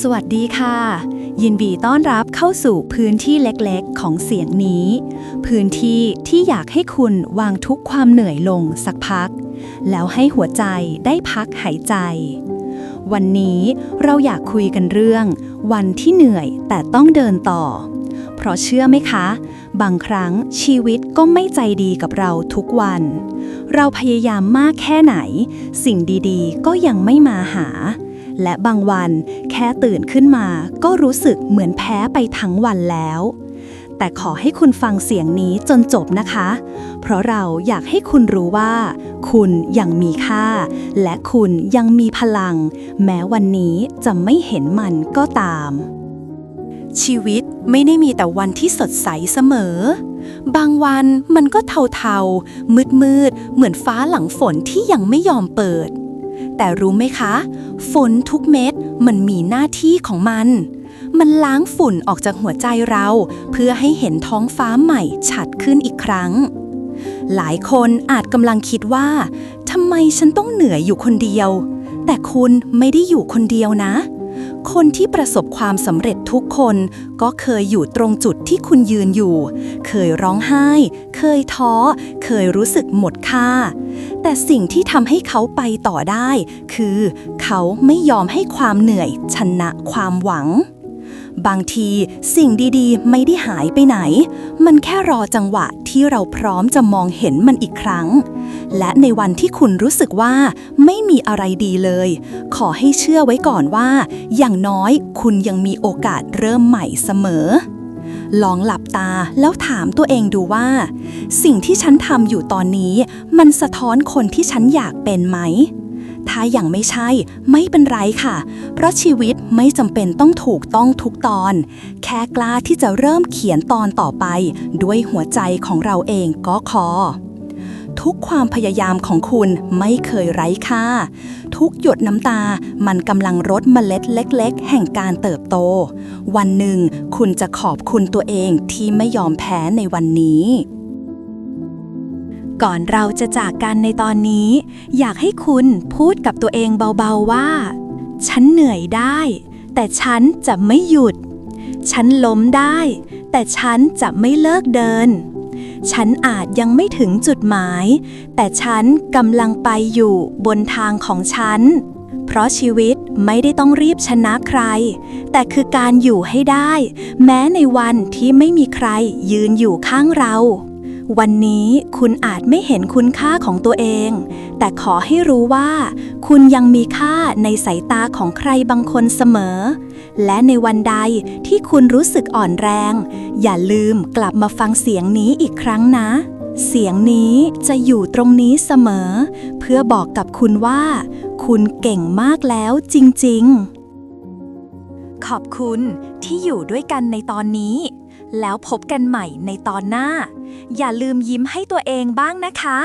สวัสดีค่ะ ยินดีต้อนรับเข้าสู่พื้นที่เล็กๆ ของเสียงนี้ พื้นที่ที่อยากให้คุณวางทุกความเหนื่อยลงสักพัก แล้วให้หัวใจได้พักหายใจ วันนี้เราอยากคุยกันเรื่อง วันที่เหนื่อยแต่ต้องเดินต่อ เพราะเชื่อไหมคะ บางครั้งชีวิตก็ไม่ใจดีกับเราทุกวัน เราพยายามมากแค่ไหน สิ่งดีๆ ก็ยังไม่มาหา และบางวันแค่ตื่นขึ้นมาก็รู้สึกเหมือนแพ้ไปทั้งวันแล้ว แต่ขอให้คุณฟังเสียงนี้จนจบนะคะ เพราะเราอยากให้คุณรู้ว่า คุณยังมีค่า และคุณยังมีพลัง แม้วันนี้จะไม่เห็นมันก็ตาม ชีวิตไม่ได้มีแต่วันที่สดใสเสมอ บางวันมันก็เทาๆ มืดๆ เหมือนฟ้าหลังฝนที่ยังไม่ยอมเปิด แต่รู้ไหมคะ ฝุ่นทุกเม็ดมันมีหน้าที่ของมัน มันล้างฝุ่นออกจากหัวใจเรา เพื่อให้เห็นท้องฟ้าใหม่ชัดขึ้นอีกครั้ง หลายคนอาจกำลังคิดว่าทำไมฉันต้องเหนื่อยอยู่คนเดียว แต่คุณไม่ได้อยู่คนเดียวนะ คนที่ประสบความสำเร็จทุกคนก็เคยอยู่ตรงจุดที่คุณยืนอยู่ เคยร้องไห้ เคยท้อ เคยรู้สึกหมดค่า แต่สิ่งที่ทำให้เขาไปต่อได้ คือ เขาไม่ยอมให้ความเหนื่อยชนะความหวัง บางทีสิ่งดีๆ ไม่ได้หายไปไหน มันแค่รอจังหวะที่เราพร้อมจะมองเห็นมันอีกครั้ง และในวันที่คุณรู้สึกว่าไม่มีอะไรดีเลย ขอให้เชื่อไว้ก่อนว่า อย่างน้อยคุณยังมีโอกาสเริ่มใหม่เสมอ ลองหลับตาแล้วถามตัวเองดูว่า สิ่งที่ฉันทำอยู่ตอนนี้ มันสะท้อนคนที่ฉันอยากเป็นไหม ถ้ายังไม่ใช่ ไม่เป็นไรค่ะ เพราะชีวิตไม่จำเป็นต้องถูกต้องทุกตอน แค่กล้าที่จะเริ่มเขียนตอนต่อไป ด้วยหัวใจของเราเองก็พอ ทุกความพยายามของคุณไม่เคยไร้ค่า ทุกหยดน้ำตามันกำลังรดเมล็ดเล็ก ๆ แห่งการเติบโต วันหนึ่งคุณจะขอบคุณตัวเองที่ไม่ยอมแพ้ในวันนี้ ก่อนเราจะจากกันในตอนนี้ อยากให้คุณพูดกับตัวเองเบาๆว่า ฉันเหนื่อยได้ แต่ฉันจะไม่หยุด ฉันล้มได้ แต่ฉันจะไม่เลิกเดิน ฉันอาจยังไม่ถึงจุดหมาย แต่ฉันกำลังไปอยู่บนทางของฉัน เพราะชีวิตไม่ได้ต้องรีบชนะใคร แต่คือการอยู่ให้ได้ แม้ในวันที่ไม่มีใครยืนอยู่ข้างเรา วันนี้คุณอาจไม่เห็นคุณค่าของตัวเอง แต่ขอให้รู้ว่า คุณยังมีค่าในสายตาของใครบางคนเสมอ และในวันใดที่คุณรู้สึกอ่อนแรง อย่าลืมกลับมาฟังเสียงนี้อีกครั้งนะ เสียงนี้จะอยู่ตรงนี้เสมอ เพื่อบอกกับคุณว่า คุณเก่งมากแล้วจริงๆ ขอบคุณที่อยู่ด้วยกันในตอนนี้ แล้วพบกันใหม่ในตอนหน้า อย่าลืมยิ้มให้ตัวเองบ้างนะคะ